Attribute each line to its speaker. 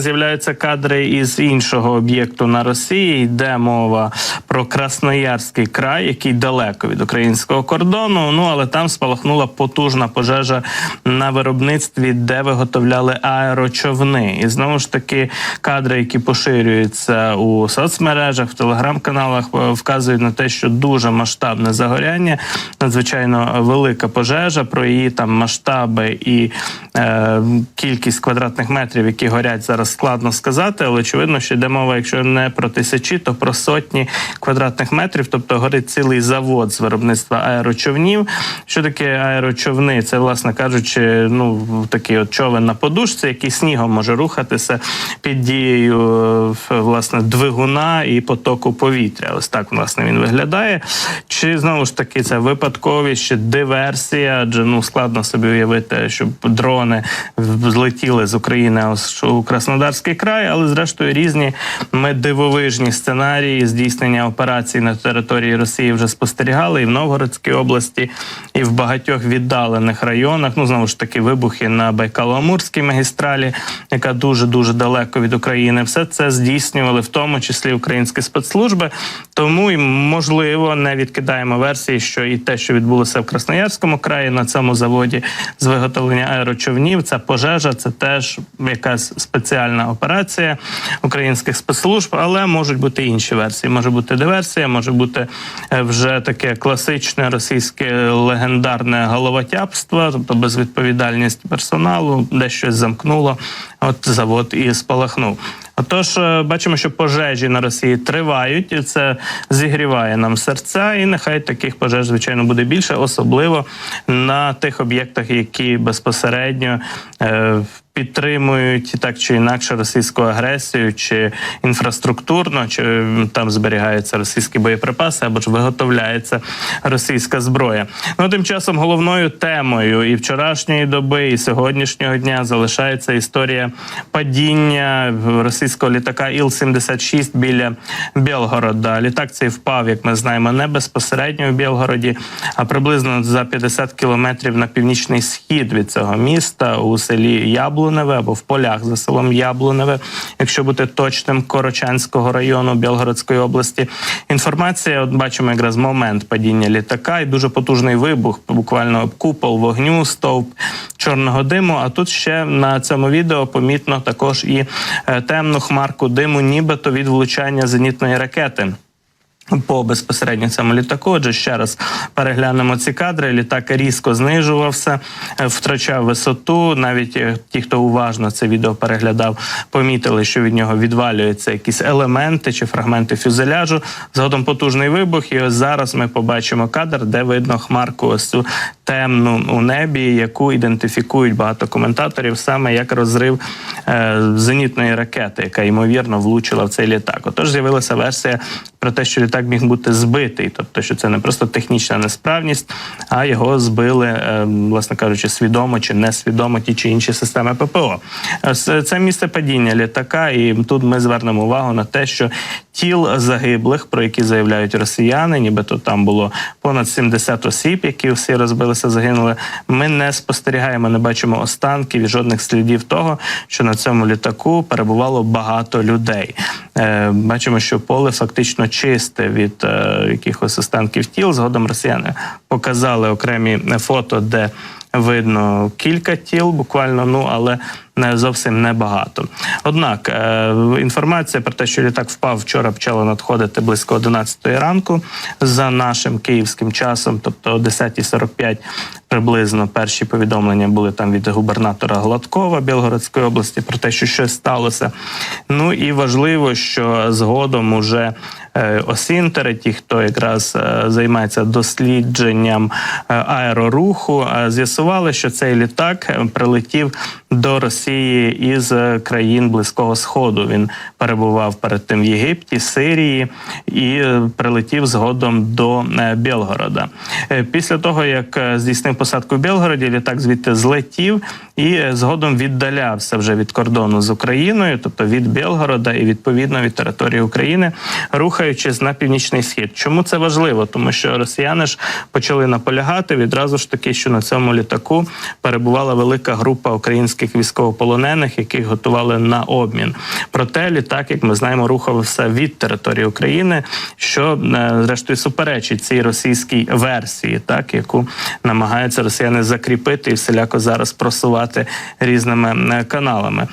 Speaker 1: З'являються кадри із іншого об'єкту на Росії. Йде мова про Красноярський край, який далеко від українського кордону. Ну але там спалахнула потужна пожежа на виробництві, де виготовляли аерочовни. І знову ж таки кадри, які поширюються у соцмережах, в телеграм-каналах, е, вказують на те, що дуже масштабне загоряння, надзвичайно велика пожежа. Про її там масштаби і е, кількість квадратних метрів, які горять зараз, складно сказати, але очевидно, що йде мова, якщо не про тисячі, то про сотні квадратних метрів. Тобто горить цілий завод з виробництва аерочовнів. Що таке аерочовни? Це, власне кажучи, ну такий от човен на подушці, який снігом може рухатися під дією е, власне двигуна і потоку повітря. Ось так власне він виглядає. Чи знову ж таки це випадковість, чи диверсія? Адже ну складно собі уявити, щоб дрони злетіли з України ось у Краснодарський край, але зрештою різні ми дивовижні сценарії здійснення операцій на території Росії вже спостерігали і в Новгородській області, і в багатьох віддалених районах. Ну знову ж таки, вибухи на Байкало-Амурській магістралі, яка дуже дуже далеко від України. Все це здійснювали в тому числі українські спецслужби. Тому і можливо не відкидаємо версії, що і те, що відбулося в Красноярському краї на цьому заводі з виготовлення аерочовнів, це пожежа, це теж якась спеціальна операція українських спецслужб, але можуть бути інші версії. Може бути диверсія, може бути е, вже таке класичне російське легендарне головотяпство, тобто безвідповідальність персоналу, де щось замкнуло. От завод і спалахнув. Отож, е, бачимо, що пожежі на Росії тривають, і це зігріває нам серця. І нехай таких пожеж, звичайно, буде більше, особливо на тих об'єктах, які безпосередньо е, підтримують так чи інакше російську агресію, чи інфраструктурно, чи там зберігаються російські боєприпаси або ж виготовляється російська зброя. Ну тим часом головною темою і вчорашньої доби, і сьогоднішнього дня залишається історія падіння російського літака Іл-76 біля Білгорода. Літак цей впав, як ми знаємо, не безпосередньо в Білгороді, а приблизно за 50 кілометрів на північний схід від цього міста у селі Яблуневе або в полях за селом Яблуневе, якщо бути точним Корочанського району Білгородської області. Інформація, от бачимо якраз момент падіння літака і дуже потужний вибух, буквально купол вогню, стовп чорного диму. А тут ще на цьому відео помітно також і е, темну хмарку диму, нібито від влучання зенітної ракети. По безпосередньо цьому літаку, отже, ще раз переглянемо ці кадри. Літак різко знижувався, е, втрачав висоту. Навіть е, ті, хто уважно це відео переглядав, помітили, що від нього відвалюються якісь елементи чи фрагменти фюзеляжу. Згодом потужний вибух. І ось зараз ми побачимо кадр, де видно хмарку ось цю темну у небі, яку ідентифікують багато коментаторів, саме як розрив е, зенітної ракети, яка ймовірно влучила в цей літак. Отож з'явилася версія про те, що літак міг бути збитий, тобто, що це не просто технічна несправність, а його збили, е, власне кажучи, свідомо чи несвідомо ті чи інші системи ППО. Е, Це місце падіння літака, і тут ми звернемо увагу на те, що тіл загиблих, про які заявляють росіяни, нібито там було понад 70 осіб, які всі розбилися, загинули. Ми не спостерігаємо, не бачимо останків і жодних слідів того, що на цьому літаку перебувало багато людей. Е, Бачимо, що поле фактично чисте від е, якихось останків тіл. Згодом росіяни показали окремі фото, де видно кілька тіл, буквально, ну але зовсім небагато. Однак е, інформація про те, що літак впав вчора, почала надходити близько 11 ранку за нашим київським часом, тобто о 10.45 приблизно перші повідомлення були там від губернатора Гладкова Білгородської області про те, що щось сталося. Ну і важливо, що згодом уже е, осінтери, ті, хто якраз е, займається дослідженням аероруху, з'ясували, що цей літак прилетів до Росії із е, країн Близького Сходу. Він перебував перед тим в Єгипті, Сирії і е, прилетів згодом до е, Білгорода. Після того, як здійснив посадку в Білгороді, літак звідти злетів і згодом віддалявся вже від кордону з Україною, тобто від Білгорода і відповідно від території України, рухаючись на північний схід. Чому це важливо? Тому що росіяни ж почали наполягати відразу ж таки, що на цьому літаку перебувала велика група українських білоруських військовополонених, яких готували на обмін. Проте літак, як ми знаємо, рухався від території України, що е, зрештою суперечить цій російській версії, так яку намагаються росіяни закріпити і всіляко зараз просувати різними е, каналами.